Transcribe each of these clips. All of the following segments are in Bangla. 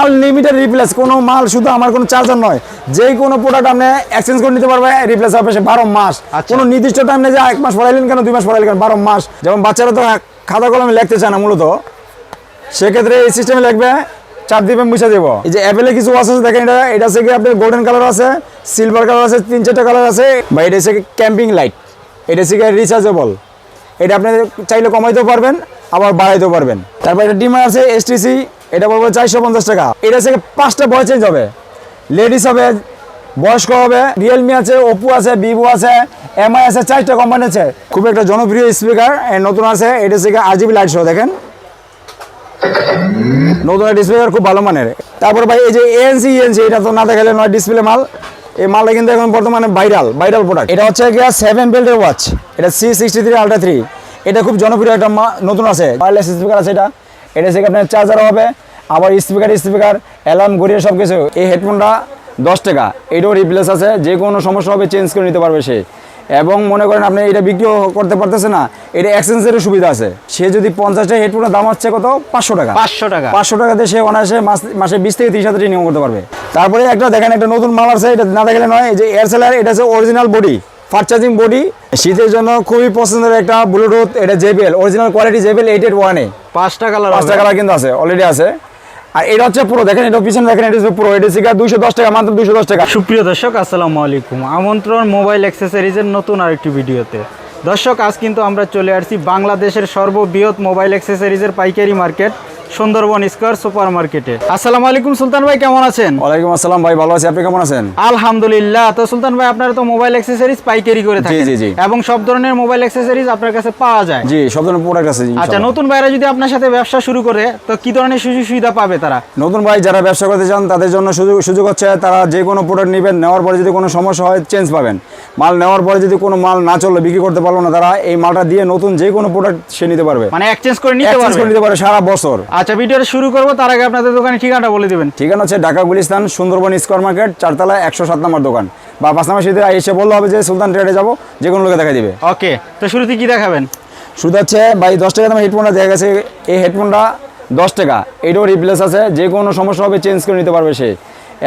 আনলিমিটেড রিপ্লেস কোনো মাল শুধু আমার কোনো চার্জার নয়। যে কোনো প্রোডাক্ট আপনি এক্সচেঞ্জ করে নিতে পারবে রিপ্লেস হবে সে বারো মাস। আচ্ছা। কোনো নির্দিষ্ট টাইম নেই যে এক মাস পড়াইলেন কেন দুই মাস পড়াইলেন কেন বারো মাস। যেমন বাচ্চারা তো খাতা কলমে লিখতে চায় না মূলত। সেক্ষেত্রে এই সিস্টেমে লিখবে চার দিবে মুছে দেবো। এই যে অ্যাপেলে কিছু ওয়াচ আছে দেখেন এটা এটা হচ্ছে কি আপনার গোল্ডেন কালার আছে সিলভার কালার আছে তিন চারটা কালার আছে বা এটা হচ্ছে ক্যাম্পিং লাইট এটা হচ্ছে রিচার্জেবল এটা আপনি চাইলে কমাইতেও পারবেন আবার বাড়াইতেও পারবেন। তারপর এটা ডিমার আছে এসটিসি এটা পড়বে চারশো পঞ্চাশ টাকা। এটা হচ্ছে পাঁচটা বয় চেঞ্জ হবে। লেডিস হবে, বয়স্ক হবে রিয়েলমি আছে ওপো আছে ভিভো আছে এমআই আছে, চারটা কোম্পানি আছে। খুব একটা জনপ্রিয় স্পিকার নতুন আছে, এটা হচ্ছে আরজিবি লাইট শো দেখেন। নতুন স্পিকার খুব ভালো মানের। তারপর ভাই, এই যে এএনসি ইএনসি এটা তো না দেখালে নয় ডিসপ্লে মাল। এই মালটা কিন্তু এখন বর্তমানে ভাইরাল ভাইরাল প্রোডাক্ট এটা হচ্ছে গিয়া সেভেন বেল্টের ওয়াচ এটা C sixty three ultra three এটা খুব জনপ্রিয় একটা নতুন আছে। ওয়্যারলেস স্পিকার আছে এটা। এটা থেকে আপনার চার্জার হবে আবার স্পিকার স্পিকার অ্যালার্ম ঘুরিয়ে সব কিছু এই হেডফোনটা দশ টাকা এটাও রিপ্লেস আছে যে কোনো সমস্যা হবে চেঞ্জ করে নিতে পারবে সে। এবং মনে করেন আপনি এটা বিক্রিও করতে পারতেছে না এটা এক্সচেঞ্জেরও সুবিধা আছে। সে যদি পঞ্চাশটা হেডফোনের দাম হচ্ছে কত? পাঁচশো টাকা। পাঁচশো টাকা। পাঁচশো টাকাতে সে অনায়াসে মাস- মাসে বিশ থেকে তিরিশ হাজার টাকা করতে পারবে। তারপরে একটা দেখেন একটা নতুন মাল আছে এটা না দেখলে নয় যে এয়ারসেলার এটা হচ্ছে original body fast charging body শীতের জন্য খুবই পছন্দের একটা ব্লুটুথ এটা JBL original quality JBL eight eight ওয়ানে পাঁচটা কালার পাঁচটা কালার কিন্তু আছে অলরেডি আছে। আর এটা হচ্ছে পুরো দেখেন এটা পিছনে দেখেন এটা পুরো এটা হচ্ছে দুইশো দশ টাকা মাত্র দুইশো দশ টাকা। সুপ্রিয় দর্শক আসসালামু আলাইকুম। আমন্ত্রণ মোবাইল অ্যাক্সেসরিজের নতুন আরেকটি ভিডিওতে। দর্শক আজ কিন্তু আমরা চলে আসছি বাংলাদেশের সর্ববৃহৎ মোবাইল অ্যাক্সেসরিজের পাইকারি মার্কেট। সুন্দরবন স্কোয়ার সুপার মার্কেটে আসসালামু আলাইকুম সুলতান ভাই কেমন আছেন? ওয়ালাইকুম আসসালাম ভাই ভালো আছি। আপনি কেমন আছেন? আলহামদুলিল্লাহ। তো সুলতান ভাই আপনারা তো মোবাইল অ্যাক্সেসরিজ পাইকারি করে থাকেন জি, জি। এবং সব ধরনের মোবাইল অ্যাক্সেসরিজ আপনার কাছে পাওয়া যায়। জি সব ধরনের প্রোডাক্ট আছে আচ্ছা নতুন ভাইরা যদি আপনার সাথে ব্যবসা শুরু করে তো কি ধরনের সুযোগ সুবিধা পাবে তারা? নতুন ভাই যারা ব্যবসা করতে চান তাদের জন্য সুযোগ সুযোগ হচ্ছে তারা যে কোনো প্রোডাক্ট নেবেন নেওয়ার পরে যদি কোনো সমস্যা হয় চেঞ্জ পাবেন। মাল নেওয়ার পরে যদি কোনো মাল না চললে বিক্রি করতে পারল না তারা এই মালটা দিয়ে নতুন যে কোনো প্রোডাক্ট সে নিতে পারবে। মানে এক্সচেঞ্জ করে নিতে পারবে? নিতে পারে সারা বছর। আচ্ছা ভিডিওটা শুরু করব তার আগে আপনাদের দোকানের ঠিকানাটা বলে দেবেন। ঠিকানা হচ্ছে ঢাকা গুলিস্তান সুন্দরবন স্কোয়ার মার্কেট চারতলা একশো সাত নম্বর দোকান। বা পাঁচ নম্বর সিটে এসে বললে হবে যে সুলতান ট্রেডে যাব যে কোনো লোকে দেখা দিবে। ওকে তো শুরুতে কি দেখাবেন? শুধু হচ্ছে ভাই দশ টাকা দামে হেডফোনটা দেখা গেছে এই হেডফোনটা দশ টাকা। এটাও রিপ্লেস আছে যে কোনো সমস্যা হবে চেঞ্জ করে নিতে পারবে সে।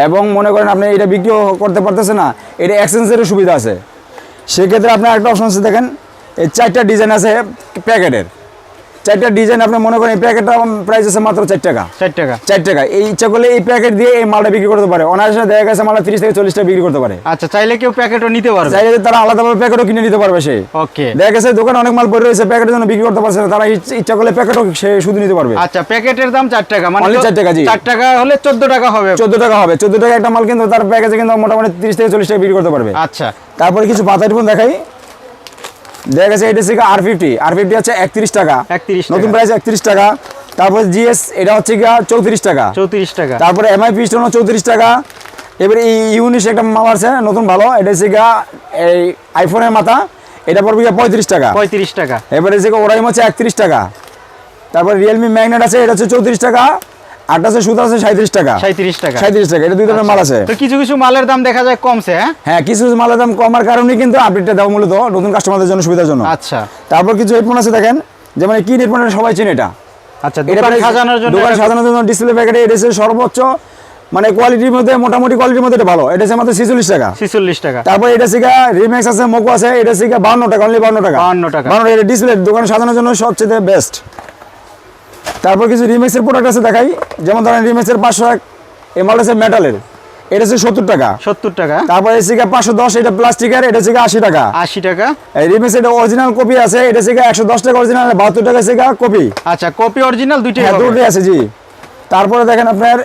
এবং মনে করেন আপনি এটা বিক্রিও করতে পারতেছে না এটা এক্সচেঞ্জেরও সুবিধা আছে। সেক্ষেত্রে আপনার একটা অপশন আছে দেখেন এই চারটা ডিজাইন আছে প্যাকেটের। চারটা ডিজাইন আপনি মনে করেন এই প্যাকেটটা প্রাইস আছে মাত্র চার টাকা। ষাট টাকা। চার টাকা। এই ইচ্ছা করলে এই প্যাকেট দিয়ে এই মালটা বিক্রি করতে পারে। অনায়াসে দেখা গেছে মালটা তিরিশ থেকে চল্লিশ টাকা বিক্রি করতে পারে। আচ্ছা চাইলে কেউ প্যাকেটও নিতে পারবে। চাইলে তারা আলাদাভাবে প্যাকেটও কিনে নিতে পারবে সে। ওকে। দেখা গেছে দোকানে অনেক মাল পড়ে রয়েছে প্যাকেটের জন্য বিক্রি করতে পারছে না। তারা ইচ্ছা- করলে প্যাকেটও সে শুধু নিতে পারবে। আচ্ছা প্যাকেটের দাম চার টাকা। মানে চার টাকা, জি। চার টাকা হলে চোদ্দ টাকা হবে। চোদ্দ টাকা হবে। চোদ্দ টাকা একটা মাল কিন্তু তার প্যাকেজে কিন্তু মোটামুটি তিরিশ থেকে চল্লিশ টাকা বিক্রি করতে পারবে। আচ্ছা। তারপরে কিছু পাতা ফোন দেখাই। দেখা গেছে এটা হচ্ছে আর ফিফটি আর ফিফটি হচ্ছে একত্রিশ টাকা। 31 নতুন। প্রাইস একত্রিশ টাকা। তারপরে জিএস এটা হচ্ছে গিয়া চৌত্রিশ টাকা। চৌত্রিশ টাকা। তারপরে এমআই পিস্টন চৌত্রিশ টাকা। এবারে এই ইউনিশ একটা মাল আছে নতুন ভালো। এটা হচ্ছে গিয়া এই আইফোনের মাথা। এটা পড়বে গিয়া পঁয়ত্রিশ টাকা। পঁয়ত্রিশ টাকা। এবারে যে ওরাইম হচ্ছে একত্রিশ টাকা। তারপর রিয়েলমি ম্যাগনেট আছে এটা হচ্ছে চৌত্রিশ টাকা। আটটা আছে সুতা আছে সাঁত্রিশ টাকা। সাঁত্রিশ টাকা। সাঁত্রিশ টাকা এটা দুই ধরনের মাল আছে। তো কিছু কিছু মালের দাম দেখা যায় কমছে হ্যাঁ? হ্যাঁ কিছু কিছু মালের দাম কমার কারণে কিন্তু আপডেটটা দেওয়া মূলত নতুন কাস্টমারদের জন্য সুবিধার জন্য। আচ্ছা। তারপর কিছু হেডফোন আছে দেখেন। যেমন কি হেডফোন সবাই চেনে এটা। আচ্ছা এটা সাজানোর জন্য দোকান সাজানোর জন্য ডিসপ্লে প্যাকেটে এটা সর্বোচ্চ মানে কোয়ালিটির মধ্যে মোটামুটি কোয়ালিটির মধ্যে এটা ভালো। এটা হচ্ছে মাত্র ছিচল্লিশ টাকা। ছিচল্লিশ টাকা। তারপর এটা শিখা রিমেক্স আছে মোকো আছে এটা শিখা টাকা অনলি টাকা। 52 টাকা। ডিসপ্লে দোকানে সাজানোর জন্য সবচেয়ে বেস্ট তারপর কিছু রিমেক্সের প্রোডাক্ট আছে দেখাই। যেমন ধরেন রিমেক্সের পাঁচশো এক আছে মেটালের এটা হচ্ছে সত্তর টাকা। সত্তর টাকা। তারপর শিখা পাঁচশো দশ এটা প্লাস্টিকের এটা শিখা আশি টাকা। আশি টাকা। রিমেক্স এটা অরিজিনাল কপি আছে এটা শিখা একশো দশ টাকা অরিজিনাল বাহাত্তর টাকা শিখা কপি আচ্ছা কপি অরিজিনাল দুইটাই দুটোই আছে জি। তারপরে দেখেন আপনার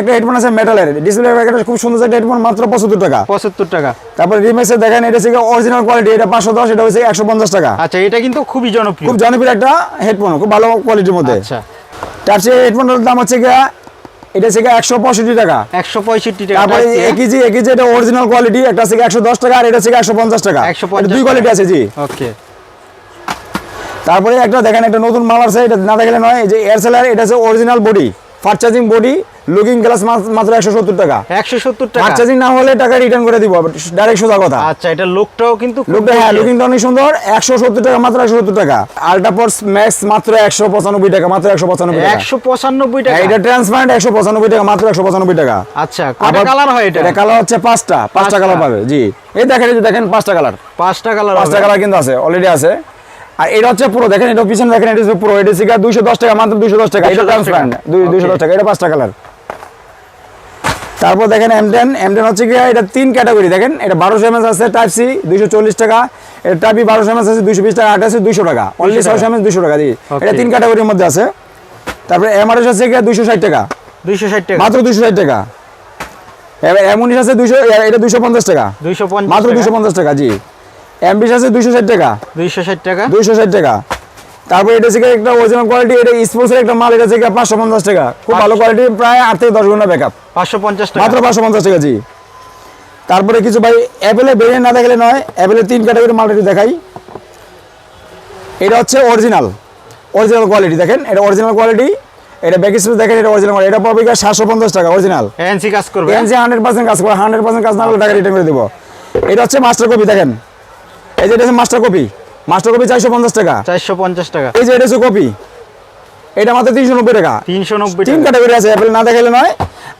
একটা হেডফোন আছে মেটালের ডিসপ্লে প্যাকেট খুব সুন্দর একটা হেডফোন মাত্র পঁচাত্তর টাকা। পঁচাত্তর টাকা। তারপরে রিমেক্সে দেখেন এটা হচ্ছে অরিজিনাল কোয়ালিটি এটা পাঁচশো দশ এটা হচ্ছে একশো পঞ্চাশ টাকা। আচ্ছা এটা কিন্তু খুবই জনপ্রিয়। খুব জনপ্রিয় একটা হেডফোন খুব ভালো কোয়ালিটির মধ্যে। আচ্ছা। তার চেয়ে হেডফোনের দাম হচ্ছে গিয়া এটা হচ্ছে একশো পঁয়ষট্টি টাকা। একশো পঁয়ষট্টি টাকা তারপরে এক কেজি এটা অরিজিনাল কোয়ালিটি একটা হচ্ছে একশো দশ টাকা আর এটা হচ্ছে একশো পঞ্চাশ টাকা। একশো দুই কোয়ালিটি আছে জি। ওকে। তারপরে একটা দেখেন একটা নতুন মাল আছে এটা না দেখলে নয় যে এয়ারসেলার এটা হচ্ছে original body fast charging body looking glass মাত্র একশো সত্তর টাকা। একশো সত্তর টাকা? চার্জিং না হলে টাকা রিটার্ন করে দিব ডাইরেক্ট সোজা কথা। আচ্ছা এটা লোকটাও কিন্তু লুকটা হ্যাঁ লুকিংটা অনেক সুন্দর একশো সত্তর টাকা মাত্র একশো সত্তর টাকা। আল্ট্রাপোর্স ম্যাক্স মাত্র একশো পঁচানব্বই টাকা মাত্র একশো পঁচানব্বই একশো পঁচানব্বই টাকা? হ্যাঁ, এটা ট্রান্সপারেন্ট একশো পঁচানব্বই টাকা মাত্র একশো পঁচানব্বই টাকা। আচ্ছা আবার কালার হয় এটা? এটা কালার হচ্ছে পাঁচটা পাঁচটা। কালার পাবে জি। এই দেখেন দেখেন পাঁচটা কালার পাঁচটা কালার পাঁচটা কালার কিন্তু আছে অলরেডি আছে। আর এটা হচ্ছে পুরো দেখেন এটা পিছনে দেখেন এটা পুরো এটা সিগা দুইশো দশ টাকা মাত্র দুইশো দশ টাকা এটা ট্রান্সপারেন্ট। দুইশো দশ. টাকা এটা পাঁচটা কালার তারপর দেখেন এম টেন এম টেন হচ্ছে কি এটা তিন ক্যাটাগরি দেখেন এটা বারোশো এমএস আছে টাইপ সি দুইশো চল্লিশ টাকা এটা টাইপি বারোশো এমএস আছে দুইশো বিশ টাকা আট আছে দুইশো টাকা অনলি 200 ছয়শো এমএস দুইশো টাকা জি। এটা তিন ক্যাটাগরির মধ্যে আছে। তারপরে এমআরএস আছে কি দুইশো ষাট টাকা। দুইশো ষাট টাকা। মাত্র দুইশো ষাট টাকা। এবার এম উনিশ আছে দুইশো এটা দুইশো পঞ্চাশ টাকা। দুইশো মাত্র দুইশো পঞ্চাশ টাকা জি। আছে দুইশো ষাট টাকা। দুইশো ষাট টাকা? দুইশো ষাট টাকা। তারপর এটা থেকে একটা কোয়ালিটি এটা স্পোর্টসের একটা মাল এটা থেকে পাঁচশো পঞ্চাশ টাকা। খুব ভালো কোয়ালিটি প্রায় আট থেকে দশ ঘণ্টা ব্যাকআপ পাঁচশো পঞ্চাশ টাকা। মাত্র পাঁচশো পঞ্চাশ টাকা জি। তারপরে কিছু ভাই অ্যাপেলে বেরিয়ে না দেখলে নয় অ্যাপেলের তিন ক্যাটাগরি মাল একটু দেখাই। এটা হচ্ছে অরিজিনাল অরিজিনাল কোয়ালিটি দেখেন এটা অরিজিনাল কোয়ালিটি এটা ব্যাক স্পেস দেখেন এটা অরিজিনাল এটা পড়বে সাতশো পঞ্চাশ টাকা অরিজিনাল এনসি কাজ করবে এনসি হান্ড্রেড পার্সেন্ট কাজ করে হান্ড্রেড পার্সেন্ট কাজ না করলে টাকা রিটার্ন করে দেবো। এটা হচ্ছে মাস্টার কপি দেখেন। এই যে এটা হচ্ছে মাস্টার কপি মাস্টার কপি চারশো পঞ্চাশ টাকা। চারশো পঞ্চাশ টাকা। এই যে এটা হচ্ছে কপি এটা মাত্র তিনশো নব্বই টাকা। তিনশো নব্বই তিন ক্যাটাগরি আছে অ্যাপেল না দেখালে নয়।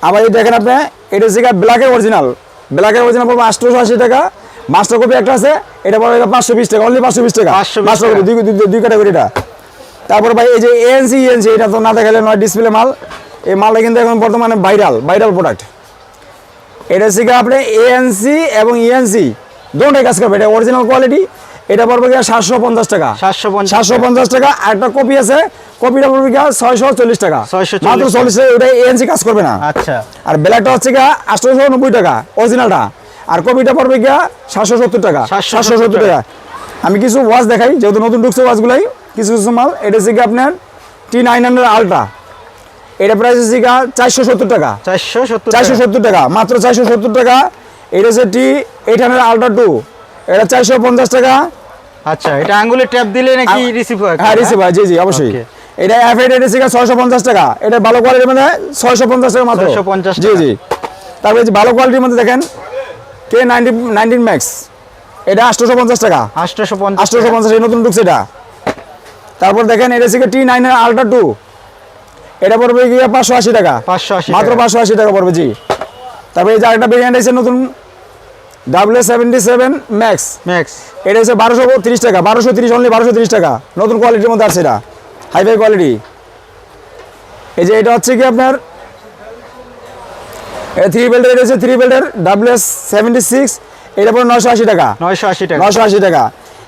আবার এই দেখেন আপনি এটা হচ্ছে ব্ল্যাকের অরিজিনাল ব্ল্যাকের অরিজিনাল পড়বে আটশোশো আশি টাকা। মাস্টার কপি একটা আছে এটা পড়বে পাঁচশো বিশ টাকা অনলি পাঁচশো বিশ টাকা। 520 মাস্টার কপি দুই দুই- ক্যাটাগরিটা তারপরে ভাই এই যে এএনসি ইএনসি এটা তো না দেখালে নয় ডিসপ্লে মাল। এই মালটা কিন্তু এখন বর্তমানে ভাইরাল ভাইরাল প্রোডাক্ট এটা হচ্ছে আপনি এএনসি এবং E ইএনসি দুটোই কাজ করবে এটা অরিজিনাল কোয়ালিটি এটা পড়বে গিয়ে সাতশো পঞ্চাশ টাকা। সাতশো পঞ্চাশ সাতশো পঞ্চাশ টাকা আর একটা কপি আছে কপিটা পড়বে গিয়ে ছয়শো চল্লিশ টাকা। 640 মাত্র চল্লিশ টাকা ওটা এএনসি কাজ করবে না। আচ্ছা। আর ব্ল্যাকটা হচ্ছে গিয়ে আটশোশো নব্বই টাকা অরিজিনালটা আর কপিটা পড়বে গিয়া সাতশো সত্তর টাকা। সাতশো সত্তর টাকা। আমি কিছু ওয়াচ দেখাই যেহেতু নতুন ঢুকছে ওয়াচগুলাই কিছু কিছু মাল এটা হচ্ছে গিয়ে আপনার টি নাইন হান্ড্রেড আলট্রা এটা প্রাইস হচ্ছে গিয়ে চারশো সত্তর টাকা। চারশো সত্তর চারশো সত্তর টাকা মাত্র চারশো সত্তর টাকা। এটা হচ্ছে T eight hundred ultra two এটা চারশো পঞ্চাশ টাকা। আচ্ছা এটা আঙ্গুলে ট্যাপ দিলে নাকি রিসিভ হয়? হ্যাঁ রিসিভ হয়। জি জি অবশ্যই। এটা এফ এইট এটা ছয়শো পঞ্চাশ টাকা। এটা ভালো কোয়ালিটির মধ্যে ছয়শো পঞ্চাশ টাকা মাত্র। 650 জি জি। তারপরে ভালো কোয়ালিটির মধ্যে দেখেন কে নাইনটি নাইনটিন ম্যাক্স এটা আটশোশো পঞ্চাশ টাকা। আটশোশো পঞ্চাশ আটশোশো পঞ্চাশ নতুন ঢুকছে এটা। তারপর দেখেন এটা হচ্ছে টি নাইন আলট্রা টু এটা পড়বে গিয়ে পাঁচশো আশি টাকা। পাঁচশো আশি মাত্র পাঁচশো আশি টাকা পড়বে জি। তারপরে এই যে আরেকটা ভেরিয়েন্ট আছে নতুন W seventy seven max max এটা হচ্ছে বারোশো তিরিশ টাকা বারোশো তিরিশ অনলি বারোশো তিরিশ টাকা। নতুন কোয়ালিটির মধ্যে আছে এটা। হাইফাই কোয়ালিটি এই যে এটা হচ্ছে কি আপনার? থ্রি বেল্টের এটা হচ্ছে থ্রি বেল্টের ডাব্লিউ এস সেভেন্টি সিক্স এটা পরে নশো আশি টাকা। নয়শো আশি টাকা। নশো আশি টাকা।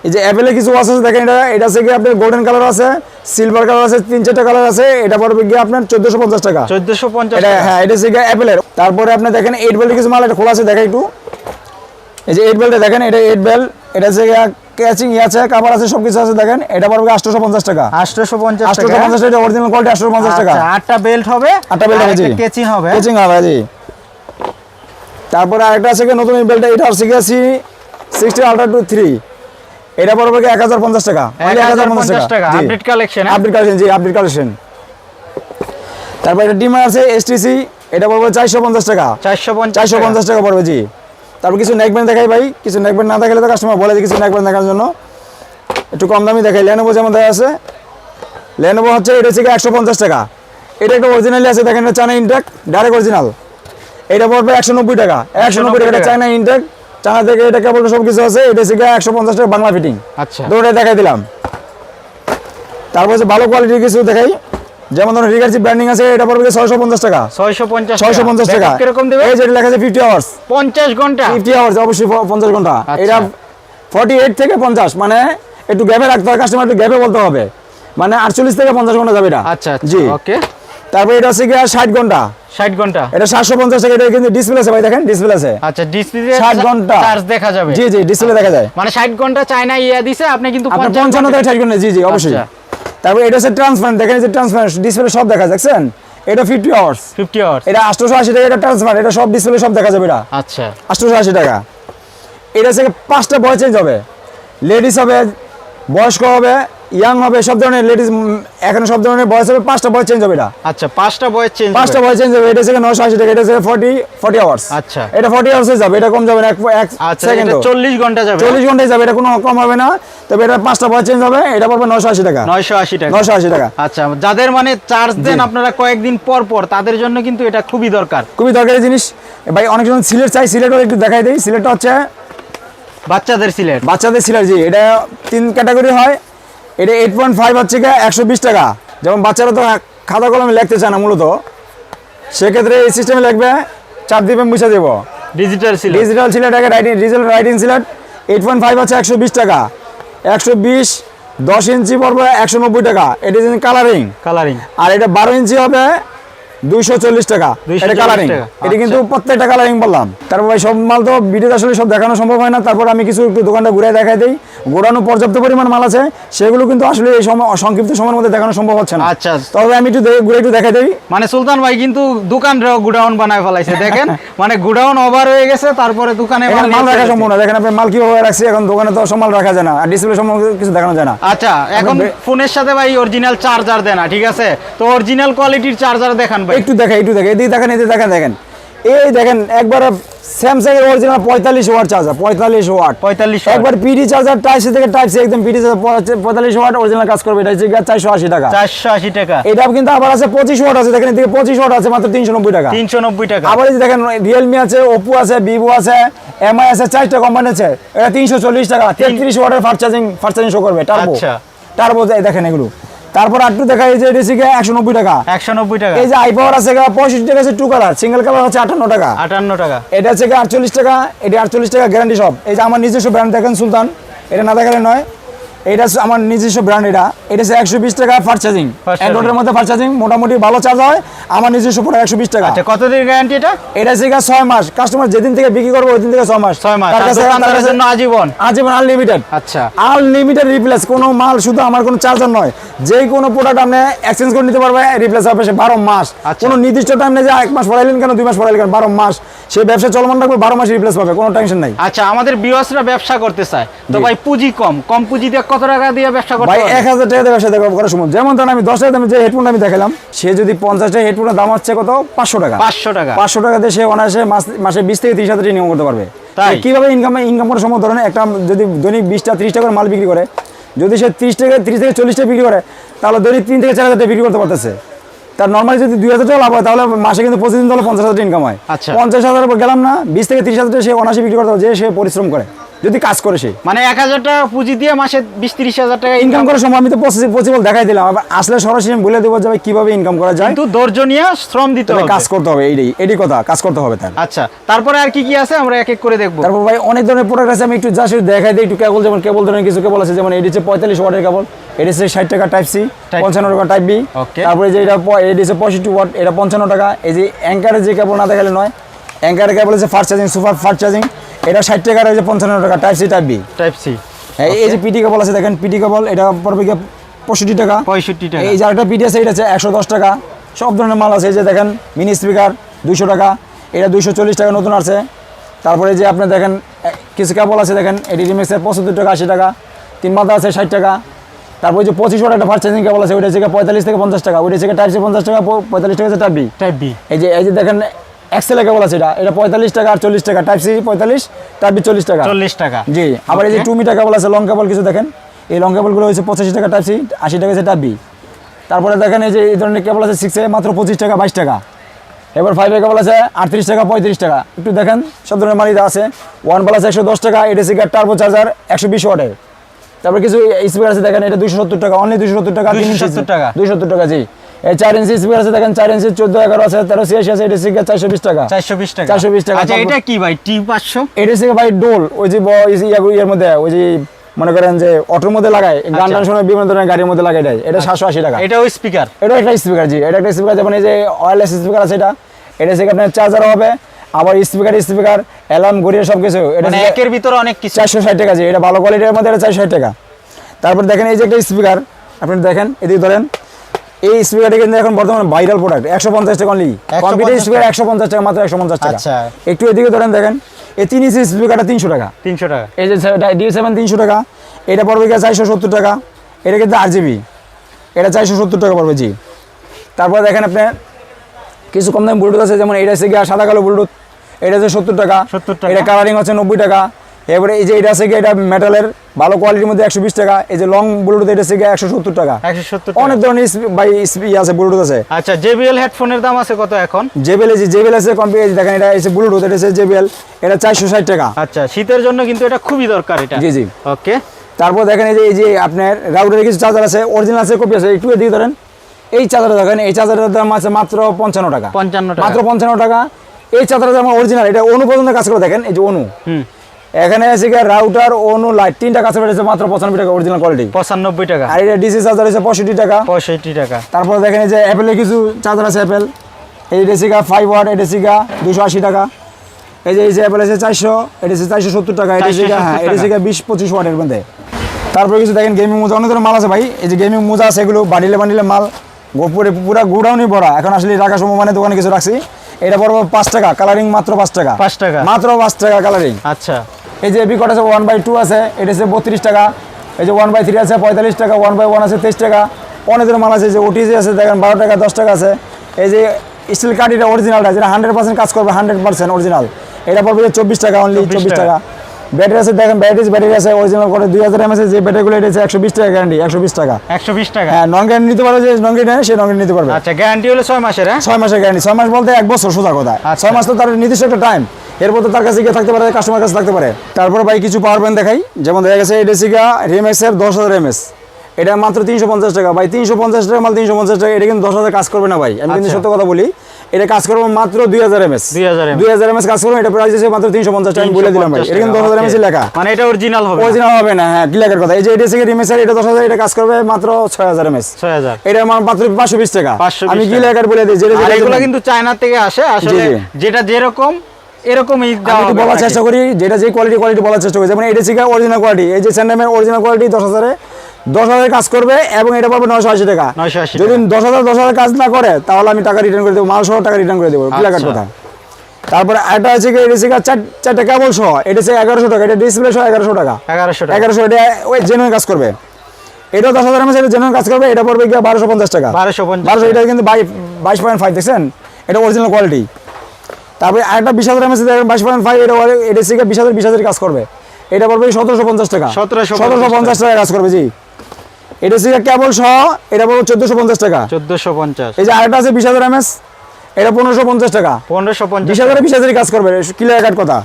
এই যে অ্যাপেলের কিছু ওয়াচ আছে দেখেন এটা এটা হচ্ছে কি আপনার গোল্ডেন কালার আছে সিলভার কালার আছে তিন চারটা কালার আছে এটা পড়বে গিয়ে আপনার চোদ্দোশো পঞ্চাশ টাকা। চোদ্দশো পঞ্চাশ এটা হ্যাঁ এটা হচ্ছে অ্যাপেলের তারপরে আপনি দেখেন এইট বেল্টের কিছু মাল এটা খোলা আছে দেখা একটু। এই যে এইট বেল্টে দেখেন এটা এইট বেল্ট এটা হচ্ছে ক্যাচিং ই আছে কাভার আছে সব কিছু আছে দেখেন এটা পড়বে আটশোশো পঞ্চাশ টাকা। আটশোশো পঞ্চাশ আটশোশো টাকা পঞ্চাশ টাকা অরিজিনাল কোয়ালিটি আটশোশো পঞ্চাশ টাকা। আচ্ছা, আটটা বেল্ট হবে আটটা বেল্ট হবে, জি। কেচিং হবে। ক্যাচিং হবে জি। তারপরে আরেকটা আছে নতুন এই বেল্টটা এটা গিয়ে C sixty ultra two three এটা পড়বে এক হাজার পঞ্চাশ টাকা? এক হাজার পঞ্চাশ টাকা। আপডেট কালেকশন আপডেট কালেকশন জি আপডেট কালেকশন তারপর এটা ডিমার আছে এসটিসি এটা পড়বে চারশো পঞ্চাশ টাকা। চারশো চারশো পঞ্চাশ টাকা পড়বে জি। তারপর কিছু নেকব্যান্ড দেখাই ভাই কিছু নেকব্যান্ড না দেখালে তো কাস্টমার বলে যে কিছু নেকব্যান্ড দেখার জন্য। একটু কম দামি দেখাই লেনোভো যেমন দেখা আছে। লেনোভো হচ্ছে এটা হচ্ছে একশো পঞ্চাশ টাকা। এটা একটা অরিজিনালি আছে দেখেন চায়না ইনটেক ডাইরেক্ট অরিজিনাল এটা পড়বে একশো নব্বই টাকা। একশো নব্বই টাকা এটা টাকা। চায়না ইনটেক চায়না থেকে এটা কেবল সব কিছু আছে এটা হচ্ছে একশো পঞ্চাশ টাকা বাংলা ফিটিং আচ্ছা। দুটোটাই দেখাই দিলাম। তারপর হচ্ছে ভালো কোয়ালিটির কিছু দেখাই। যেমন ধরুন রিগার্সি ব্র্যান্ডিং আছে এটা পড়বে ছয়শো পঞ্চাশ টাকা। টাকা। দেবে? এই যেটা লেখা আছে ফিফটি আওয়ার্স পঞ্চাশ ঘণ্টা? ফিফটি আওয়ার্স অবশ্যই প- পঞ্চাশ ঘণ্টা। আচ্ছা। এটা ফর্টি এইট থেকে পঞ্চাশ মানে একটু গ্যাপে রাখতে হয় কাস্টমার একটু গ্যাপে বলতে হবে। মানে আটচল্লিশ থেকে পঞ্চাশ ঘণ্টা যাবে এটা। আচ্ছা জি। ওকে তারপরে এটা হচ্ছে গিয়ে ষাট ঘণ্টা। ষাট ঘণ্টা। এটা সাতশো পঞ্চাশ টাকা এটা কিন্তু ডিসপ্লে আছে ভাই দেখেন ডিসপ্লে আছে। আচ্ছা ডিসপ্লে 60 ঘণ্টা। চার্জ দেখা যাবে। জি জি ডিসপ্লে দেখা যায়। মানে ষাট ঘণ্টা চায়না ইয়া দিছে আপনি কিন্তু 50 পঞ্চান্ন থেকে ষাট ঘণ্টা জি জি অবশ্যই। আচ্ছা। তারপরে এটা হচ্ছে ট্রান্সপারেন্ট দেখেন যে ট্রান্সপারেন্ট ডিসপ্লে সব দেখা যাচ্ছেন এটা ফিফটি আওয়ার্স ফিফটি আওয়ার্স এটা আটশোশো আশি টাকা এটা ট্রান্সপারেন্ট এটা সব ডিসপ্লে সব দেখা যাবে এটা। আচ্ছা। আটশোশো আশি টাকা। এটা থেকে পাঁচটা বয় চেঞ্জ হবে। লেডিস হবে বয়স্ক হবে ইয়াং হবে সব ধরনের লেডিস এখন সব ধরনের বয়স হবে পাঁচটা বয়স চেঞ্জ হবে এটা। আচ্ছা পাঁচটা বয়স চেঞ্জ পাঁচটা বয়স চেঞ্জ হবে এটা থেকে নশো আশি টাকা এটা থেকে ফর্টি ফর্টি আওয়ার্স আচ্ছা। এটা ফর্টি আওয়ার্সে যাবে এটা কম যাবে না এক এক আচ্ছা সেকেন্ড এটা চল্লিশ ঘণ্টা যাবে চল্লিশ ঘন্টায় যাবে এটা কোনো কম হবে না তবে এটা পাঁচটা বয়স চেঞ্জ হবে এটা পড়বে নশো আশি টাকা। নয়শো আশি টাকা। নশো আশি টাকা। আচ্ছা যাদের মানে চার্জ দেন আপনারা কয়েকদিন পর পর তাদের জন্য কিন্তু এটা খুবই দরকার। খুবই দরকারি জিনিস। ভাই অনেকজন সিলেট চাই সিলেটও একটু দেখাই দিই। সিলেটটা হচ্ছে বাচ্চাদের সিলেট। বাচ্চাদের সিলেট জি। এটা তিন ক্যাটাগরি হয়। এটা এইট পয়েন্ট ফাইভ হচ্ছে একশো বিশ টাকা। যেমন বাচ্চারা তো খাতা কলমে লিখতে চায় না মূলত। সেক্ষেত্রে এই সিস্টেমে লিখবে চার দিবে বুঝে দেবো। ডিজিটাল সিলেট ডিজিটাল সিলেট আগে writing digital writing slate eight point five হচ্ছে একশো বিশ টাকা। একশো বিশ দশ ইঞ্চি পড়বে একশো নব্বই টাকা। এটা কালারিং কালারিং আর এটা বারো ইঞ্চি হবে দুইশো চল্লিশ টাকা। এটা কালারিং এটা কিন্তু প্রত্যেকটা কালারিং বললাম। তারপর ভাই সব মাল তো ভিডিওতে আসলে সব দেখানো সম্ভব হয় না। তারপর আমি কিছু একটু দোকানটা ঘুরে দেখাই দিই। গোড়ানো পর্যাপ্ত পরিমাণ মাল আছে। সেগুলো কিন্তু আসলে এই সময় সংক্ষিপ্ত সময়ের মধ্যে দেখানো সম্ভব হচ্ছে না। আচ্ছা। তবে আমি একটু ঘুরে একটু দেখাই দিই। মানে সুলতান ভাই কিন্তু দোকানটাও গুডাউন বানায় ফেলাইছে দেখেন? মানে গুডাউন ওভার হয়ে গেছে তারপরে দোকানে মাল রাখা সম্ভব না। দেখেন আপনি মাল কীভাবে রাখছি এখন দোকানে তো সব মাল রাখা যায় না। আর ডিসপ্লে সম্ভব কিছু দেখানো যায় না। আচ্ছা এখন ফোনের সাথে ভাই অরিজিনাল চার্জার দেনা ঠিক আছে? তো অরিজিনাল কোয়ালিটির চার্জার দেখান ভাই। একটু দেখেন একটু দেখেন এদিকে দেখেন এদিকে দেখেন দেখেন। এই দেখেন একবারে স্যামসাং এর অরিজিনাল পঁয়তাল্লিশ ওয়াট চার্জার পঁয়তাল্লিশ ওয়াট 45 একবার পিডি চার্জার টাইপ সি থেকে টাইপ সি একদম পিডি চার্জার পঁয়তাল্লিশ ওয়াট অরিজিনাল কাজ করবে। এটা হচ্ছে চারশো আশি টাকা। চারশো আশি টাকা। এটা কিন্তু আবার আছে পঁচিশ ওয়াট আছে। দেখেন এদিকে পঁচিশ ওয়াট আছে মাত্র তিনশো নব্বই টাকা। তিনশো নব্বই টাকা। আবার এই দেখেন রিয়েলমি আছে ওপো আছে ভিভো আছে এমআই আছে চারটা কোম্পানি আছে। এটা তিনশো চল্লিশ টাকা। তেত্রিশ ওয়াটের fast charging fast charging show করবে। টার্বো আচ্ছা। টার্বো দেখেন এগুলো। তারপর একটু দেখা এই যে এটা হচ্ছে একশো নব্বই টাকা। একশো নব্বই টাকা। এই যে আই পাওয়ার আছে পঁয়ষট্টি টাকা আছে টু কালার সিঙ্গেল কালার হচ্ছে আটান্ন টাকা। আটান্ন টাকা। এটা হচ্ছে আটচল্লিশ টাকা এটা আটচল্লিশ টাকা গ্যারান্টি সব এই যে আমার নিজস্ব ব্র্যান্ড দেখেন সুলতান এটা না দেখালে নয়। এটা আমার নিজস্ব ব্র্যান্ড এটা। এটা একশো বিশ টাকা ফাস্ট চার্জিং অ্যান্ড্রয়েডের মধ্যে ফাস্ট চার্জিং মোটামুটি ভালো চার্জ হয় আমার নিজস্ব প্রোডাক্ট একশো বিশ টাকা। আচ্ছা কতদিন গ্যারান্টি এটা? এটা গিয়ে ছয় মাস। কাস্টমার যেদিন থেকে বিক্রি করব ওই দিন থেকে ছয় মাস। ছয় মাস। তার কাছে আজীবন? আজীবন আনলিমিটেড আচ্ছা। আনলিমিটেড রিপ্লেস কোনো মাল শুধু আমার কোনো চার্জার নয়। যে কোনো প্রোডাক্ট আপনি এক্সচেঞ্জ করে নিতে পারবে রিপ্লেস হবে সে বারো মাস। আচ্ছা। কোনো নির্দিষ্ট টাইম নেই যে এক মাস পড়াইলেন কেন দুই মাস পড়াইলেন কেন বারো মাস। সেই ব্যবসা চলমান রাখবে বারো মাস রিপ্লেস পাবে কোনো টেনশন নাই। আচ্ছা আমাদের বিওসরা ব্যবসা করতে চায়। তো ভাই পুঁজি কম। কম পুঁজি দিয়ে কত টাকা দিয়ে ব্যবসা করতে ভাই পারবে? এক হাজার টাকা দিয়ে ব্যবসা করার সময় যেমন ধরেন আমি টাকা দামে যে হেডফোন আমি দেখালাম সে যদি পঞ্চাশ টাকা হেডফোনের দাম হচ্ছে কত? পাঁচশো টাকা। পাঁচশো টাকা। পাঁচশো টাকা দিয়ে সে অনায়াসে মাসে বিশ থেকে তিরিশ হাজার টাকা ইনকাম করতে পারবে? কীভাবে ইনকাম ইনকাম করার সময় ধরেন একটা যদি দৈনিক বিশটা ত্রিশটা করে মাল বিক্রি করে যদি সে ত্রিশ টাকা ত্রিশ থেকে চল্লিশ টাকা বিক্রি করে তাহলে দৈনিক তিন থেকে চার হাজার টাকা বিক্রি করতে পারতেছে। তার নর্মালি যদি দুই হাজার টাকা লাভ হয় তাহলে মাসে কিন্তু প্রতিদিন তাহলে পঞ্চাশ হাজার ইনকাম হয়। আচ্ছা। পঞ্চাশ হাজার গেলাম না বিশ থেকে তিরিশ হাজার টাকা সে অনায়াসে বিক্রি করতে যে সে পরিশ্রম করে। যদি কাজ করে সে। মানে এক হাজার টাকা পুঁজি দিয়ে মাসে বিশ তিরিশ হাজার টাকা ইনকাম করার সময় আমি তো পসিবল দেখাই দিলাম। আবার আসলে সরাসরি আমি বলে দেবো যে কীভাবে ইনকাম করা যায়। কিন্তু ধৈর্য নিয়ে শ্রম দিতে হবে। কাজ করতে হবে এইটাই এটাই কথা কাজ করতে হবে তার আচ্ছা তারপরে আর কি কি আছে আমরা এক এক করে দেখব। তারপর ভাই অনেক ধরনের প্রোডাক্ট আছে আমি একটু জাস্ট দেখাই দিই একটু কেবল যেমন কেবল ধরনের কিছু কেবল আছে যেমন এটি হচ্ছে পঁয়তাল্লিশ ওয়াটের কেবল এটি হচ্ছে ষাট টাকা টাইপ সি পঞ্চান্ন টাকা টাইপ বি. তারপরে যে এটা এটি হচ্ছে পঁয়ষট্টি ওয়াট এটা পঞ্চান্ন টাকা। এই যে অ্যাঙ্কারের যে কেবল না দেখালে নয় অ্যাঙ্কারের কেবল হচ্ছে fast charging super fast charging এটা ষাট টাকার এই যে পঞ্চান্ন টাকা type C type B type C এই যে পিটি কেবল আছে দেখেন পিটি কেবল এটা পড়বে গিয়ে পঁয়ষট্টি টাকা। পঁয়ষট্টি টাকা। এই যে আরেকটা পিটি আছে এটা হচ্ছে একশো দশ টাকা। সব ধরনের মাল আছে এই যে দেখেন মিনি স্পিকার দুইশো টাকা। এটা দুইশো চল্লিশ টাকা নতুন আছে তারপরে যে আপনি দেখেন কিছু কেবল আছে দেখেন এটি রিমিক্সের পঁচাত্তর টাকা আশি টাকা। তিন মাথা আছে ষাট টাকা। তারপরে যে পঁচিশ ওয়াট একটা ফার্স্ট চার্জিং কেবল আছে ওইটা হচ্ছে পঁয়তাল্লিশ থেকে পঞ্চাশ টাকা। ওইটা হচ্ছে টাইপ সি পঞ্চাশ টাকা পঁয়তাল্লিশ টাকা হচ্ছে টাইপ বি টাইপ বি এই যে এই যে দেখেন এক্সেল কেবল আছে এটা? এটা পঁয়তাল্লিশ টাকা আর চল্লিশ টাকা। টাইপ সি পঁয়তাল্লিশ টাইপ বি চল্লিশ টাকা। চল্লিশ টাকা। জি আবার এই যে. টু মিটার কেবল আছে লং কেবল কিছু দেখেন। এই লং কেবলগুলো হচ্ছে পঁচাশি টাকা টাইপ সি আশি টাকা হচ্ছে টাইপ বি তারপরে দেখেন এই যে এই ধরনের কেবল আছে সিক্সে মাত্র পঁচিশ টাকা বাইশ টাকা। এবার ফাইভের কেবল আছে আটত্রিশ টাকা পঁয়ত্রিশ টাকা। একটু দেখেন সব ধরনের মালিদা আছে। ওয়ান প্লাস একশো দশ টাকা এটা সিগার টার্বো চার্জার একশো বিশ ওয়াটের। তারপর কিছু স্পিকার আছে দেখেন এটা দুশো সত্তর টাকা অনলি দুশো সত্তর টাকা 270 টাকা। দুশো সত্তর টাকা জি। চার ইঞ্চি স্পিকার আছে দেখেন চার ইঞ্চি চোদ্দ এগারো আছে তেরো ছিয়াশি আছে এটা সিগার চারশো বিশ টাকা। চারশো বিশ টাকা। 420 টাকা। আচ্ছা এটা কি ভাই? টি পাঁচশো? এটা হচ্ছে ভাই ডোল ওই যে ব- এই যে ইয়ের মধ্যে ওই যে মনে করেন যে অটোর মধ্যে লাগায় গান টান শুনে বিভিন্ন ধরনের গাড়ির মধ্যে লাগাই দেয়। এটা সাতশো আশি টাকা। এটা ওই স্পিকার এটা একটা স্পিকার জি। এটা একটা স্পিকার যেমন এই যে ওয়্যারলেস স্পিকার আছে এটা। এটা আপনার চার্জার হবে আবার স্পিকার স্পিকার অ্যালার্ম ঘড়িয়ে সব কিছু এটা মানে একের ভিতরে অনেক কিছু। চারশো ষাট টাকা জি। এটা ভালো কোয়ালিটির মধ্যে এটা চারশো ষাট টাকা। তারপর দেখেন এই যে একটা স্পিকার আপনি দেখেন এদিকে ধরেন। এই স্পিকারটা কিন্তু এখন বর্তমানে ভাইরাল প্রোডাক্ট একশো পঞ্চাশ টাকা অনলি কম্পিউটার স্পিকার একশো পঞ্চাশ টাকা মাত্র একশো পঞ্চাশ টাকা। আচ্ছা। একটু এদিকে ধরেন দেখেন এই তিন ইঞ্চি স্পিকারটা তিনশো টাকা। তিনশো টাকা। এই যে ডি সেভেন তিনশো টাকা এটা পড়বে গিয়ে চারশো সত্তর টাকা এটা কিন্তু আট জিবি এটা চারশো সত্তর টাকা পড়বে জি। তারপর দেখেন আপনি কিছু কম দামি ব্লুটুথ আছে যেমন এটা হচ্ছে গিয়ে সাদা কালো ব্লুটুথ এটা হচ্ছে সত্তর টাকা। 70 টাকা। এটা কালারিং হচ্ছে নব্বই টাকা। এবারে এই যে এটা আছে এটা মেটালের ভালো কোয়ালিটির মধ্যে একশো বিশ টাকা এই যে লং ব্লুটুথ এটা গিয়ে একশো সত্তর টাকা। অনেক ধরনের বাই স্পি আছে ব্লুটুথ আছে। আচ্ছা জেবিএল হেডফোনের দাম আছে কত এখন? জেবেল আছে জেবেল আছে কম্পিউটার দেখেন এটা এসে ব্লুটুথ এটা হচ্ছে জেবেল এটা চারশো ষাট টাকা। আচ্ছা শীতের জন্য কিন্তু এটা খুবই দরকার এটা। জি জি। ওকে। তারপর দেখেন এই যে এই যে আপনার রাউটারের কিছু চার্জার আছে অরিজিনাল আছে কপি আছে একটু এদিকে ধরেন। এই চার্জারটা দেখেন এই চার্জারের দাম আছে মাত্র পঞ্চান্ন টাকা। পঞ্চান্ন টাকা। মাত্র পঞ্চান্ন টাকা। এই চার্জারের দাম অরিজিনাল এটা অনু পর্যন্ত কাজ করে দেখেন এই যে অনু। হুম। এখানে আছে কি রাউটার অনু লাইট তিনটা কাজ করে মাত্র পঁচানব্বই টাকা অরিজিনাল কোয়ালিটি পঁচানব্বই টাকা। আর এটা ডিসি চার্জার হচ্ছে পঁয়ষট্টি টাকা। পঁয়ষট্টি টাকা। তারপর দেখেন যে অ্যাপেলের কিছু চার্জার আছে অ্যাপেল এই ডেসিকা ফাইভ ওয়াট এই ডেসিকা দুশো আশি টাকা। এই যে এই যে অ্যাপেল আছে চারশো এটা হচ্ছে চারশো সত্তর টাকা এটা 470 হ্যাঁ এটা। হচ্ছে বিশ পঁচিশ ওয়াটের মধ্যে। তারপরে কিছু দেখেন গেমিং মোজা অনেক ধরনের মাল আছে ভাই। এই যে গেমিং মোজা আছে এগুলো বানিলে বানিলে মাল। গোপুরে পুরা গুড়াউনি ভরা। এখন আসলে রাখা সময় মানে দোকানে কিছু রাখছি। এটা পড়ব পাঁচ টাকা কালারিং মাত্র পাঁচ টাকা। পাঁচ টাকা। মাত্র পাঁচ টাকা কালারিং আচ্ছা। এই যে বিকট আছে ওয়ান বাই টু আছে এটা হচ্ছে বত্রিশ টাকা। এই যে ওয়ান বাই থ্রি আছে পঁয়তাল্লিশ টাকা ওয়ান বাই ওয়ান আছে তেইশ টাকা। অনেকের মাল আছে যে ওটিজি আছে দেখেন বারো টাকা দশ টাকা আছে। এই যে স্টিল কার্ড এটা অরিজিনালটা যেটা হান্ড্রেড পার্সেন্ট কাজ করবে হান্ড্রেড পার্সেন্ট অরিজিনাল এটা পড়বে যে চব্বিশ টাকা অনলি চব্বিশ টাকা। ব্যাটারি আছে দেখেন ব্যাটারি ব্যাটারি আছে অরিজিনাল করে দুই হাজার এমএস যে ব্যাটারিগুলো এটা একশো বিশ টাকা গ্যারান্টি একশো বিশ টাকা। একশো বিশ টাকা? হ্যাঁ নন গ্যারান্টি নিতে পারবে যে নন গ্যারান্টি সে নন গ্যারান্টি নিতে পারবে। আচ্ছা গ্যারান্টি হলো ছয় মাসের হ্যাঁ? ছয় মাসের গ্যারান্টি ছয় মাস বলতে এক বছর সোজা কথা। আচ্ছা। ছয় মাস তো তার নির্দিষ্ট একটা টাইম এরপর তো তার কাছে গিয়ে থাকতে পারে কাস্টমার কাছে থাকতে পারে। তারপর ভাই কিছু পাওয়ার ব্যাংক দেখাই। যেমন দেখা গেছে এটা সিগা রিএমএক্স এর দশ হাজার এমএস এটা মাত্র তিনশো পঞ্চাশ টাকা। ভাই তিনশো পঞ্চাশ টাকা মাল তিনশো পঞ্চাশ টাকা এটা কিন্তু দশ হাজার কাজ করবে না ভাই। আমি কিন্তু আচ্ছা। সত্য কথা বলি। এটা কাজ করব মাত্র দুই হাজার এমএস 2000 mAh দুই হাজার এমএস কাজ করব এটা প্রাইস আছে মাত্র তিনশো পঞ্চাশ টাকা বলে দিলাম ভাই। এটা কিন্তু দশ হাজার এমএস okay। লেখা। মানে এটা অরিজিনাল হবে অরিজিনাল হবে না হ্যাঁ কি লেখার কথা। এই যে এটা রিএমএস এর এটা দশ হাজার এটা কাজ করবে মাত্র ছয় হাজার এমএস ছয় হাজার। এটা আমার মাত্র পাঁচশো বিশ টাকা। 520 আমি কি লেখার বলে দিই? যেটা এগুলো কিন্তু চায়না থেকে আসে আসলে। যেটা যেরকম এরকমই আমি বলার চেষ্টা করি যেটা যে কোয়ালিটি কোয়ালিটি বলার চেষ্টা করি। যেমন এটা শিখা অরিজিনাল কোয়ালিটি এই যে স্যান্ডামের অরিজিনাল কোয়ালিটি দশ হাজারে। দশ হাজার কাজ করবে এবং এটা পাবে নয়শো আশি টাকা। যদি দশ হাজার দশ হাজার কাজ না করে তাহলে আমি টাকা রিটার্ন করে দেবো। মাল সহ টাকা রিটার্ন করে দেবো। প্লেকার আচ্ছা। কথা তারপরে একটা আছে কি এটা শিখা চার চারটা কেবল সহ। এটা হচ্ছে এগারোশো টাকা এটা ডিসপ্লে সহ এগারোশো টাকা। এগারোশো এগারোশো এটা ওই জেনুইন কাজ করবে। এটাও দশ হাজার এটা জেনুইন কাজ করবে এটা পড়বে গিয়ে বারোশো পঞ্চাশ টাকা। বারোশো বারোশো এটা কিন্তু বাইশ পয়েন্ট ফাইভ দেখছেন? এটা অরিজিনাল কোয়ালিটি তারপরে আরেকটা বিশ হাজার এমএস বাইশ পয়েন্ট ফাইভ এটা এটা থেকে বিশ হাজার বিশ হাজার কাজ করবে। এটা পড়বে সতেরোশো পঞ্চাশ টাকা। 1750 সতেরোশো পঞ্চাশ টাকা কাজ করবে জি। এটা থেকে কেবল সহ এটা পড়বে চোদ্দোশো পঞ্চাশ টাকা। চোদ্দশো পঞ্চাশ। এই যে আরেকটা আছে বিশ হাজার এমএস এটা পনেরোশো পঞ্চাশ টাকা। পনেরোশো পঞ্চাশ বিশ হাজারে বিশ হাজারই কাজ করবে ক্লিয়ার কাট কথা।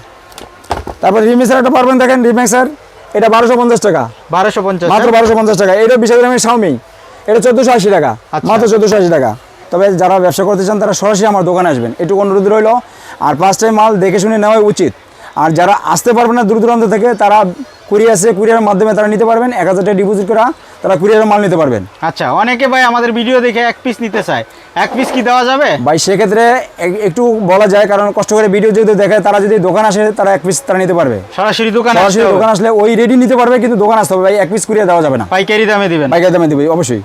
তারপর রিমিক্সের একটা পারবেন দেখেন রিমিক্সের এটা বারোশো পঞ্চাশ টাকা। বারোশো পঞ্চাশ মাত্র বারোশো পঞ্চাশ টাকা। এটা বিশ হাজার এমএস শাওমি এটা চোদ্দোশো আশি টাকা। আচ্ছা। মাত্র চোদ্দোশো আশি টাকা। তবে যারা ব্যবসা করতে চান তারা সরাসরি আমার দোকানে আসবেন। একটু অনুরোধ রইল। আর পাঁচ টাইম মাল দেখে শুনে নেওয়াই উচিত। আর যারা আসতে পারবে না দূর দূরান্ত থেকে তারা কুরিয়ার আছে কুরিয়ারের মাধ্যমে তারা নিতে পারবেন। এক হাজার টাকা ডিপোজিট করা তারা কুরিয়ারের মাল নিতে পারবেন। আচ্ছা অনেকে ভাই আমাদের ভিডিও দেখে এক পিস নিতে চায়। এক পিস কি দেওয়া যাবে? ভাই সেক্ষেত্রে একটু বলা যায় কারণ কষ্ট করে ভিডিও যদি দেখে তারা যদি দোকান আসে তারা এক পিস তারা নিতে পারবে। সরাসরি দোকান সরাসরি দোকান আসলে ওই রেডি নিতে পারবে কিন্তু দোকান আসতে হবে। ভাই এক পিস কুরিয়ার দেওয়া যাবে না। পাইকারি দামে দিবেন। পাইকারি দামে দিবে অবশ্যই।